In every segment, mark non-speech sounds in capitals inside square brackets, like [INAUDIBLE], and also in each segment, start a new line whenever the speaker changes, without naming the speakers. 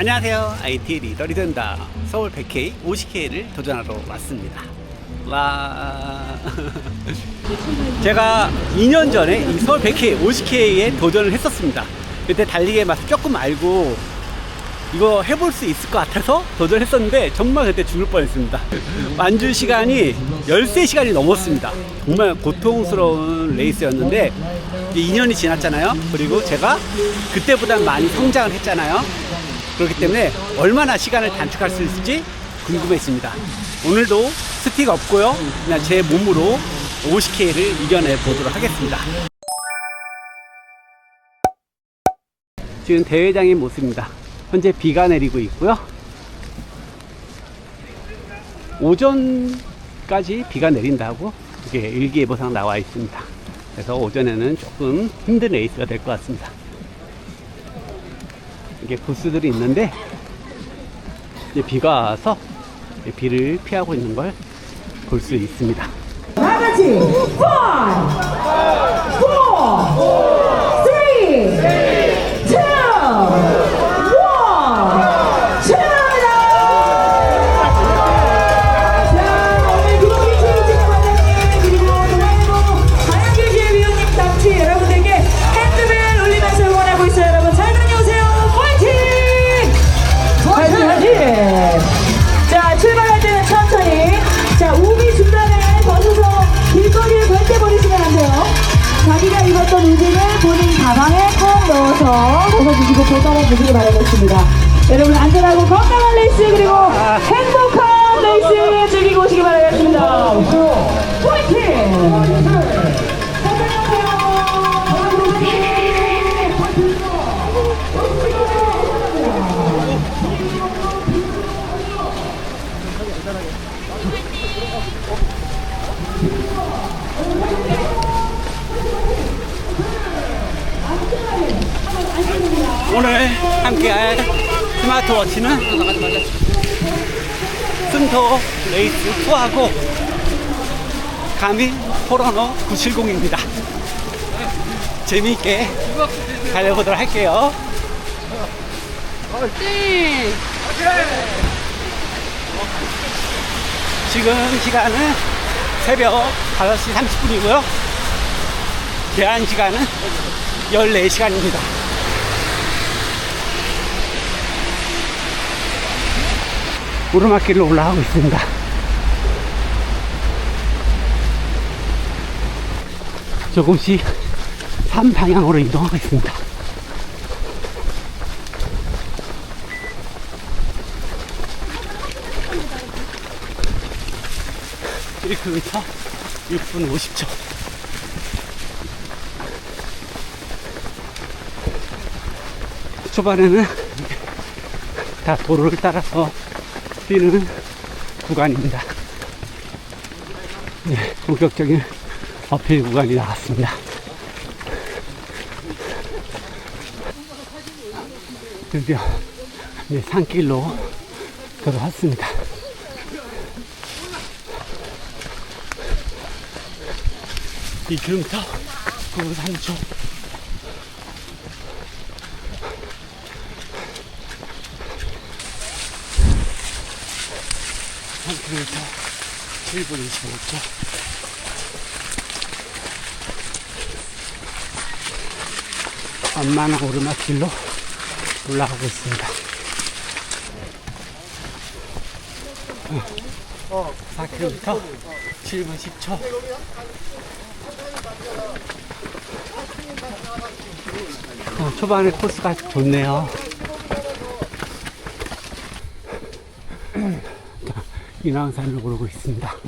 안녕하세요. IT 리더리 된다. 서울 100K, 50K를 도전하러 왔습니다. 와. [LAUGHS] 제가 2년 전에 이 서울 100K, 50K에 도전을 했었습니다. 그때 달리기의 맛을 조금 알고 이거 해볼 수 있을 것 같아서 도전했었는데 정말 그때 죽을 뻔했습니다. [LAUGHS] 완주 시간이 13시간이 넘었습니다. 정말 고통스러운 레이스였는데 이제 2년이 지났잖아요. 그리고 제가 그때보다 많이 성장을 했잖아요. 그렇기 때문에 얼마나 시간을 단축할 수 있을지 궁금했습니다. 오늘도 스틱 없고요. 그냥 제 몸으로 50K를 이겨내 보도록 하겠습니다. 지금 대회장의 모습입니다. 현재 비가 내리고 있고요. 오전까지 비가 내린다고 이게 일기예보상 나와 있습니다. 그래서 오전에는 조금 힘든 레이스가 될 것 같습니다. 이게 부스들이 있는데 이제 비가 와서 비를 피하고 있는 걸 볼 수 있습니다.
다 같이 5, 4, 3, 보따라 주시기 바라겠습니다. 여러분 안전하고 건강한 레이스 그리고 행복한 레이스 즐기고 오시기 바라겠습니다. 화이팅!
오늘 함께할 스마트워치는 승토 레이스 2하고 가민 포러노 970입니다. 재미있게 달려보도록 할게요. 지금 시간은 새벽 5시 30분이고요. 제한 시간은 14시간입니다. 오르막길로 올라가고 있습니다. 조금씩 산 방향으로 이동하고 있습니다.1 k m 6분 50초. 초반에는 다 도로를 따라서 뛰는 구간입니다. 네, 본격적인 어필 구간이 나왔습니다. 드디어 이제 산길로 들어왔습니다. 이 킬로미터 9분 3초. 한 킬로미터 7분 25초. 완만한 오르막길로 올라가고 있습니다. 어, 4km 7분 10초. 어, 초반에 코스가 좋네요. [CLEARS THROAT] 인왕산을 오르고 있습니다.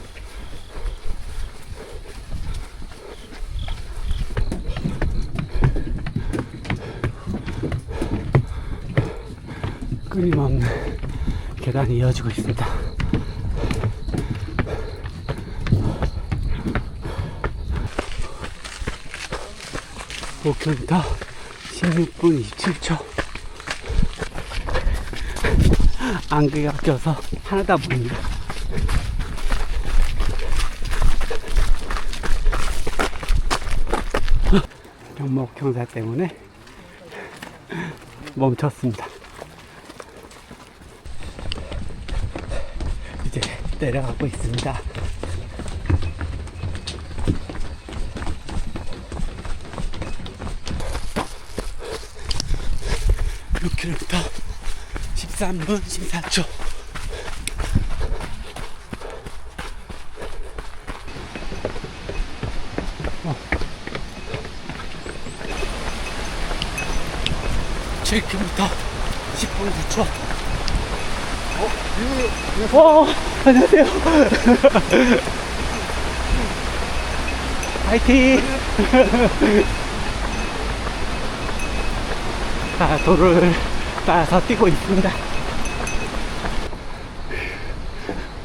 끊임없는 계단이 이어지고 있습니다. m 16분 27초. 안개가 껴서 하나도 안 보입니다. 경목 경사 때문에 멈췄습니다. 내려가고 있습니다. 6km 13분 14초 어. 7km 10분 9초 어, 어, 안녕하세요. 파이팅! 자, 도를 따라서 뛰고 있습니다.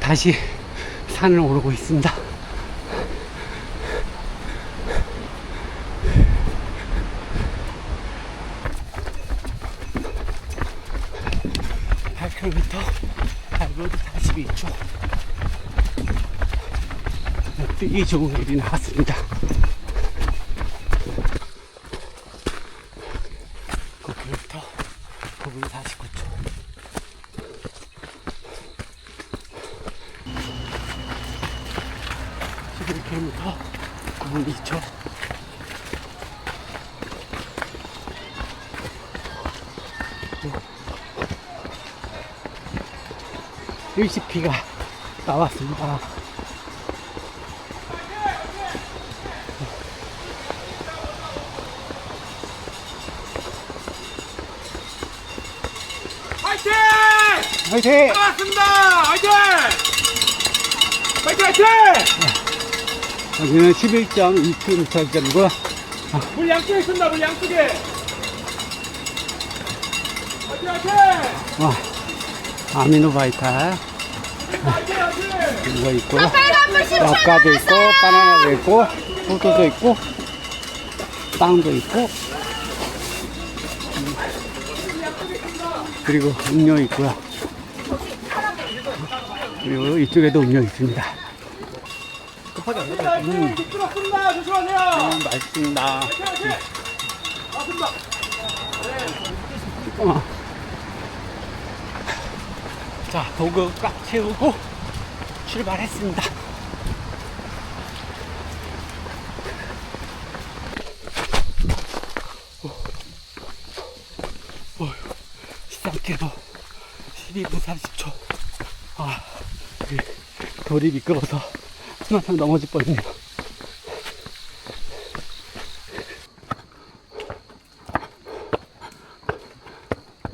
다시 산을 오르고 있습니다. 팔 k m 발로드 42초. 뛰기 좋은 길이 나왔습니다. 9km 9분 49초. 십일 k m 9분 2초. 일시피가 나왔습니다.
화이팅!
화이팅!
반갑습니다! 화이팅! 화이팅 화이팅!
여기는 11.2km짜리고요.
물 양쪽에 있습니다. 물 양쪽에. 화이팅 화이팅!
어, 아미노바이탈
화이팅 화이팅!
이거 있고요. 약과도 있고, 바나나도 있고, 포도도 있고, 빵도 있고, 음, 그리고 음료 있고요. 그리고 이쪽에도 음료 있습니다.
음. 미끄럽습니다. 조심하세요.
음, 맛있습니다.
맞습니다.
어. 자, 도구 꽉 채우고 출발했습니다. 어, 13km 12분 30초. 아, 이 돌이 미끄러워서 한참 넘어질 뻔했네요.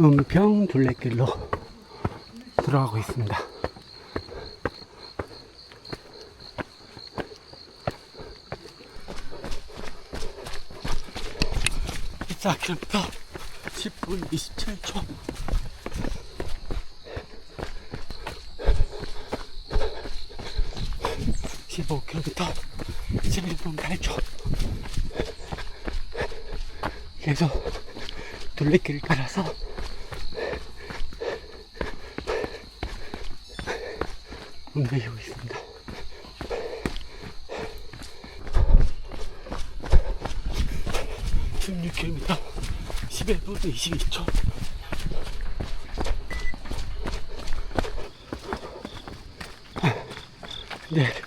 은평 둘레길로 들어가고 있습니다. 자, 킬로미터 10분 27초. 십오 킬로미터 11분 8초. 계속 둘레길 따라서 움직이고 있습니다. 십육 킬로미터 11분 22초. 네,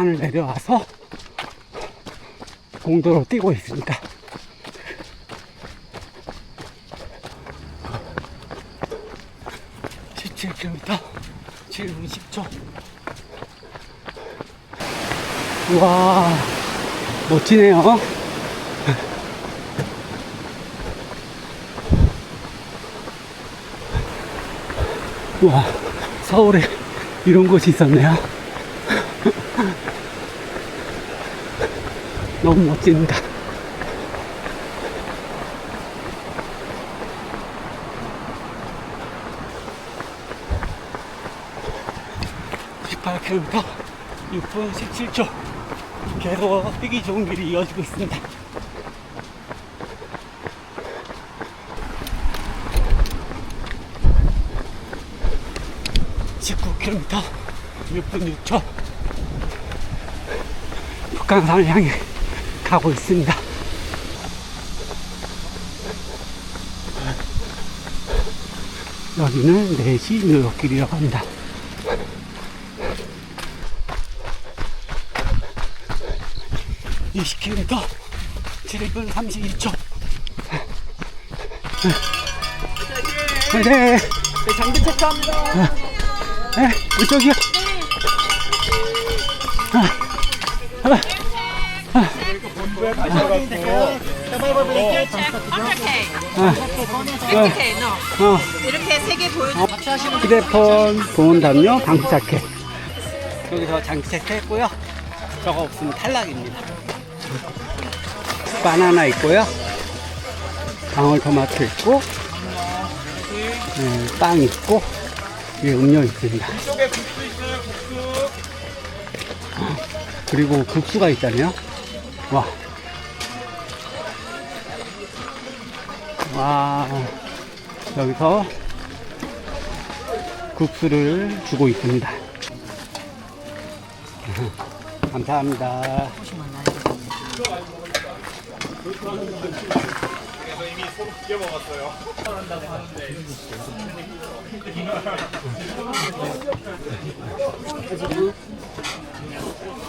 산을 내려와서 공도로 뛰고 있습니다. 십칠 킬로미터 7분 10초. 우와, 멋지네요. 우와, 서울에 이런 곳이 있었네요. 너무 멋집니다. 십팔 킬로미터 6분 17초. 계속 뛰기 좋은 길이 이어지고 있습니다. 십구 킬로미터 6분 6초. 북한산을 향해 가고 있습니다. 여기는 4시 뉴욕길이라고 합니다. 이십 k m 출입은 32초. 네, 네.
네 장비 체크합니다.
네. 네 이쪽이요. 네. 아, 아.
이렇게 너
어,
세개 보여줘.
휴대폰, 보온 담요, 방수 자켓. 여기서 장치 체크했고요. 저거 없으면 탈락입니다. 바나나 있고요. 방울토마토 있고, 네, 빵 있고, 위에 음료 있습니다.
이쪽에 국수 있어요, 국수.
그리고 국수가 있잖아요. 와. 와. 여기서 국수를 주고 있습니다. [LAUGHS] 감사합니다.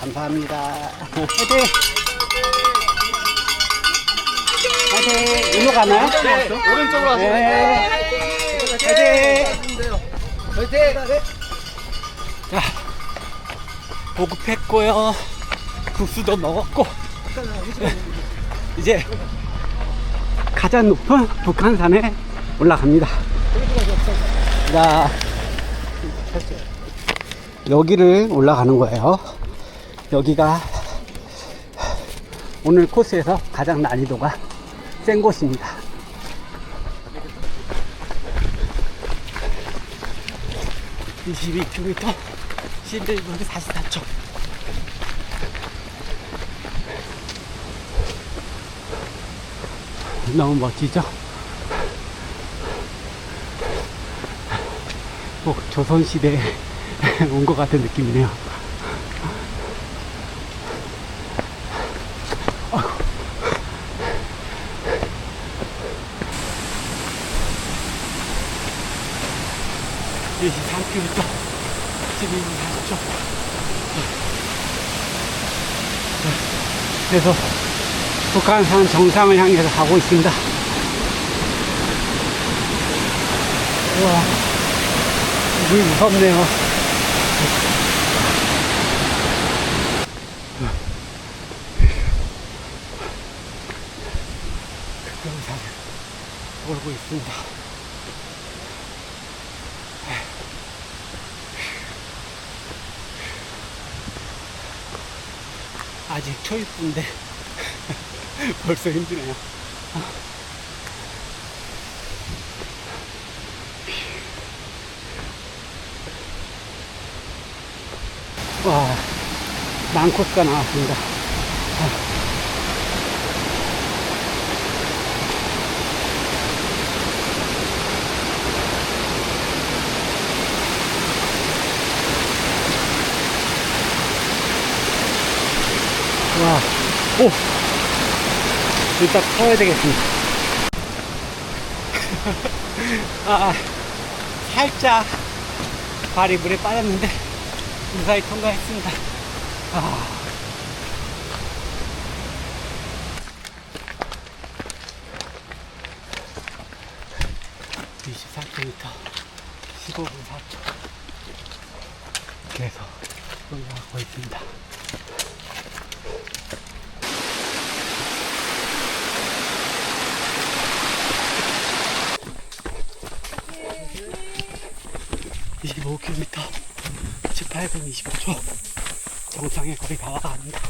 감사합니다. 화이팅! 화이팅! 일로 가나요?
오른쪽으로 하세요.
네. 화이팅! 자, 보급했고요. 국수도 먹었고. 이제 가장 높은 북한산에 올라갑니다. 자, 여기를 올라가는 거예요. 여기가 오늘 코스에서 가장 난이도가 센 곳입니다. (22km) 11분 44초 너무 멋지죠? 꼭 조선시대에 [LAUGHS] 온 것 같은 느낌이네요. 23km 12분 40초 그래서 북한산 정상을 향해서 가고 있습니다. 우와, 물 무섭네요. 극경산을 오르고 있습니다. 아직 초입부인데 [LAUGHS] 벌써 힘드네요. 와, 망코스가 나왔습니다. 와, 오! 일단 타야 되겠습니다. [LAUGHS] 아, 아, 살짝 발이 물에 빠졌는데 무사히 통과했습니다. 아. (24km) (15분 4초) 계속 올라가고 있습니다. (25km) (18분 25초) 정상에 거의 다 와갑니다.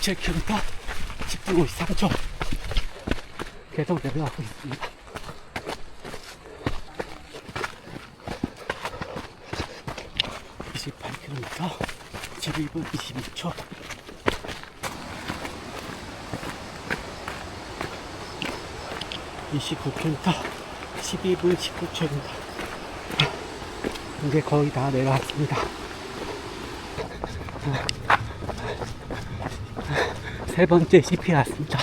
(27km) (10분 53초) 계속 내려가고 있습니다. (28km) 12분 22초. (29km) 12분 19초입니다. 이제 거의 다 내려왔습니다 세 번째 CP 왔습니다.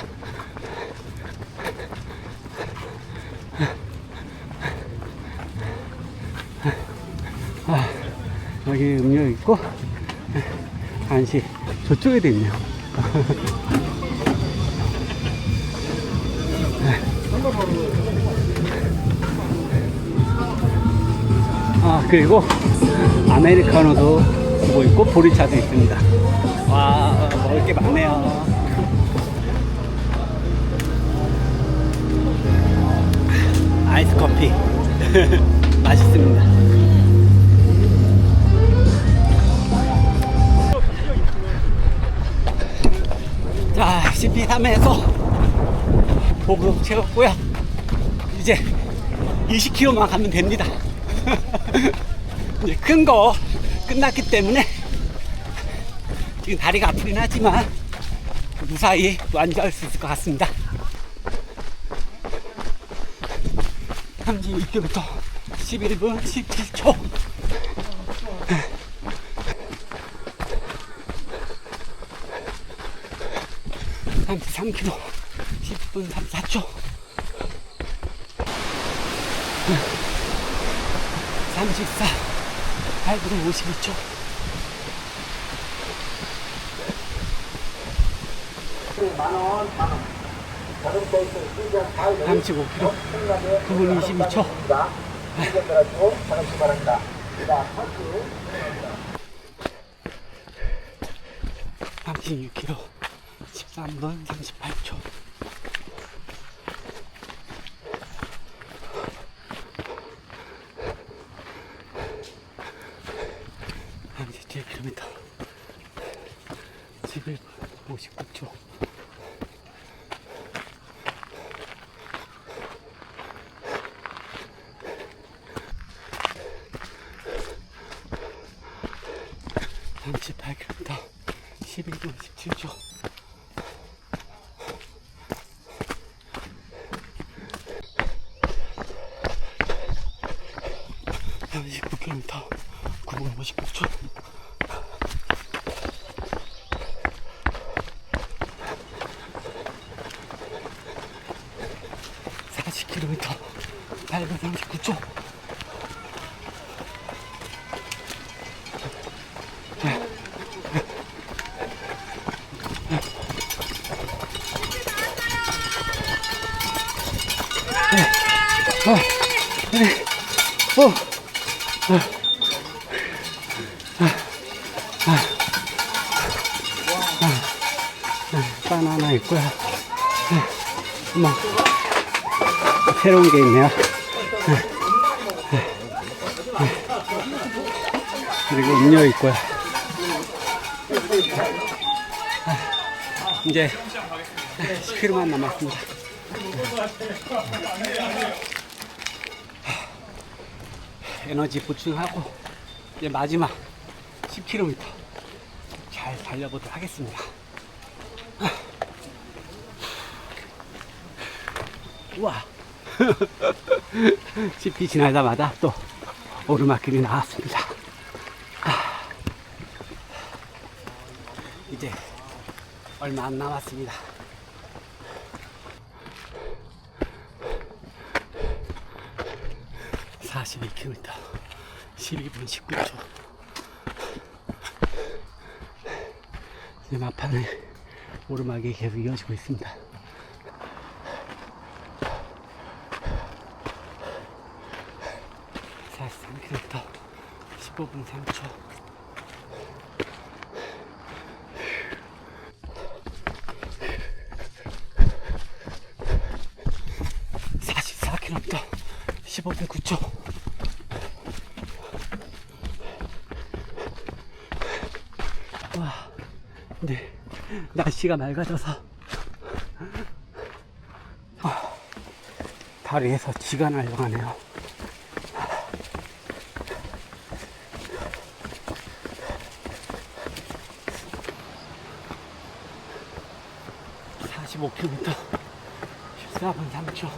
아, 여기 음료 있고 간식 저쪽에도 있네요. 아 그리고 아메리카노도 주고 있고 보리차도 있습니다. 와 먹을 게 많네요 아이스 커피. [LAUGHS] 맛있습니다. 자 CP3에서 보급 채웠고요. 이제 20km만 가면 됩니다. [LAUGHS] 이제 큰 거 끝났기 때문에 지금 다리가 아프긴 하지만 무사히 완주할 수 있을 것 같습니다 32km 11분 17초. 33km 10분 34초. 34 8분 52초. 삼십 오 킬로 9분 22초. 삼십육 킬로 13분 38초. 삼십칠 킬로미터. 11분 59초 삼십팔 킬로미터 11분 17초 삼십구 킬로미터 9분 59초 사십 킬로미터 8분 39초 어. 바나나 있고요. 뭐 새로운 게 있네요. 그리고 음료 있고요. 이제 10km만 남았습니다. 에너지 보충하고 이제 마지막 10km 잘 달려보도록 하겠습니다. 우와. [LAUGHS] CP 지나자마자 또 오르막길이 나왔습니다. 아. 이제 얼마 안 남았습니다. 사십이 킬로미터 12분 19초. 이제 막판에 오르막이 계속 이어지고 있습니다. 사십삼 킬로미터 15분 3초. 사십사 킬로미터 15분 9초. 와, 근데 날씨가 맑아져서. 아, 다리에서 지가 날려가네요. (45km) 14분 3초.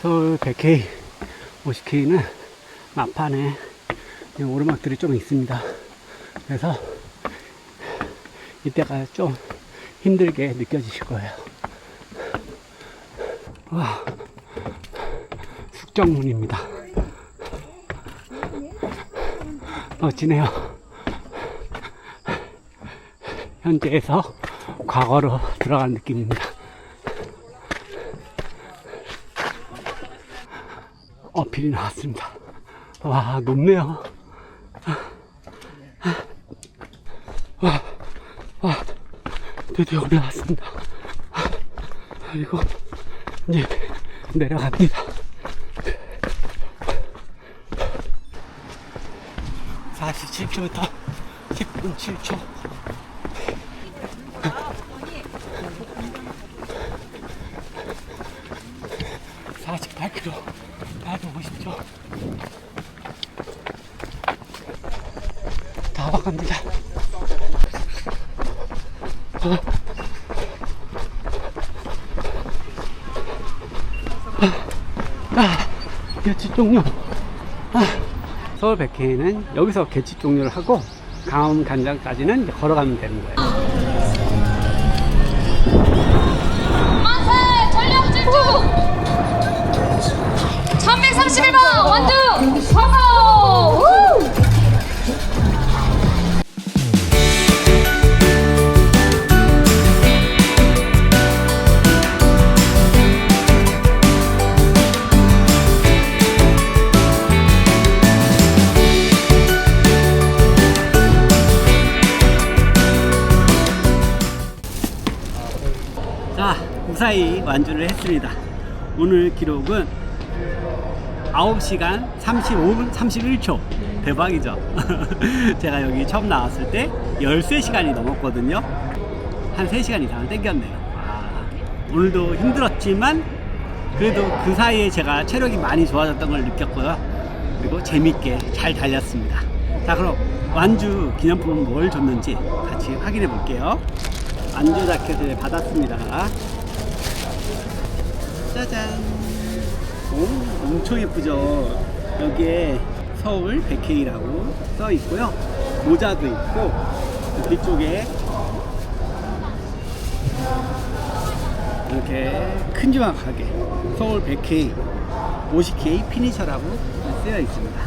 서울 100K 50K는 막판에 오르막들이 좀 있습니다 그래서 이때가 좀 힘들게 느껴지실 거예요. 와, 숙정문입니다. 멋지네요. 현재에서 과거로 들어간 느낌입니다. 어필이 나왔습니다. 와, 높네요. 드디어 올라왔습니다. 그리고 이제 내려갑니다. 47km, 10분 7초. (48km) 850초 다 와갑니다 아, 개치 종료. 아, 서울 100K는 여기서 개치 종료를 하고 강원 간장까지는 걸어가면 되는 거예요.
전력 질주 1131번 완주 성공
완주를 했습니다. 오늘 기록은 9시간 35분 31초. 대박이죠? [LAUGHS] 제가 여기 처음 나왔을 때 13시간이 넘었거든요. 한 3시간 이상을 땡겼네요. 아, 오늘도 힘들었지만 그래도 그 사이에 제가 체력이 많이 좋아졌던 걸 느꼈고요. 그리고 재밌게 잘 달렸습니다. 자, 그럼 완주 기념품은 뭘 줬는지 같이 확인해 볼게요. 안주 자켓을 받았습니다. 짜잔. 오, 엄청 예쁘죠? 여기에 서울 100K라고 써 있고요. 모자도 있고, 그 뒤쪽에 이렇게 큰지막하게 서울 100K, 50K 피니셔라고 쓰여 있습니다.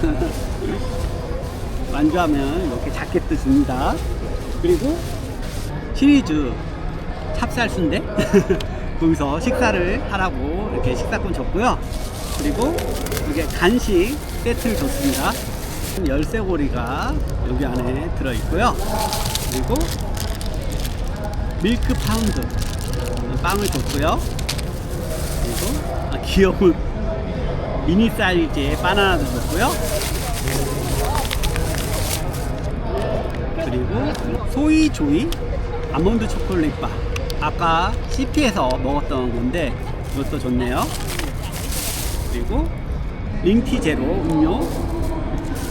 [LAUGHS] 완주하면 이렇게 자켓도 줍니다. 그리고 시리즈 찹쌀 순대 [LAUGHS] 거기서 식사를 하라고 이렇게 식사권 줬고요. 그리고 이게 간식 세트를 줬습니다. 열쇠고리가 여기 안에 들어있고요. 그리고 밀크 파운드 빵을 줬고요. 그리고 아, 귀여운 미니 사이즈의 바나나도 줬고요. 그리고 소이 조이 아몬드 초콜릿 바 아까 CP에서 먹었던 건데 이것도 좋네요. 그리고 링티 제로 음료.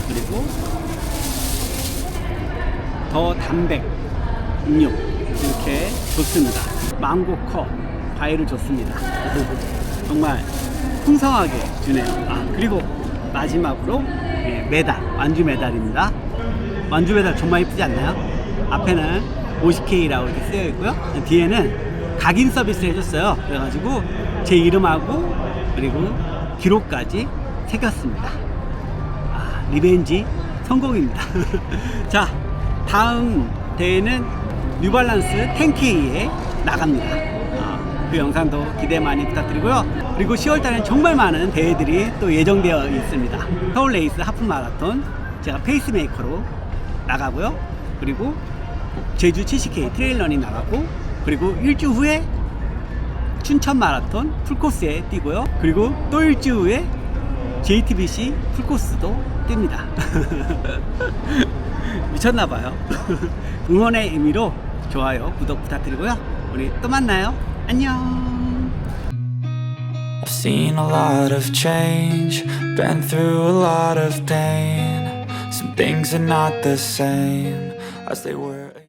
그리고 더 담백 음료. 이렇게 좋습니다. 망고 컵. 과일을 줬습니다. [LAUGHS] 정말 풍성하게 주네요. 아 그리고 마지막으로 예, 메달. 완주 메달입니다. 완주 메달 정말 예쁘지 않나요? 앞에는 50K라고 이렇게 쓰여 있고요. 뒤에는 각인 서비스를 해줬어요. 그래가지고 제 이름하고 그리고 기록까지 새겼습니다. 아, 리벤지 성공입니다. [LAUGHS] 자, 다음 대회는 뉴발란스 10K에 나갑니다. 아, 그 영상도 기대 많이 부탁드리고요. 그리고 10월달엔 정말 많은 대회들이 또 예정되어 있습니다. 서울 레이스 하프 마라톤 제가 페이스메이커로 나가고요. 그리고 제주 70K 트레일런이 나가고 그리고 일주 후에 춘천 마라톤 풀코스에 뛰고요. 그리고 또 일주 후에 JTBC 풀코스도 뜁니다. 미쳤나봐요. 응원의 의미로 좋아요, 구독 부탁드리고요. 우리 또 만나요. 안녕.
I've seen a lot of change, been through a lot of pain. Some things are not the same as they were.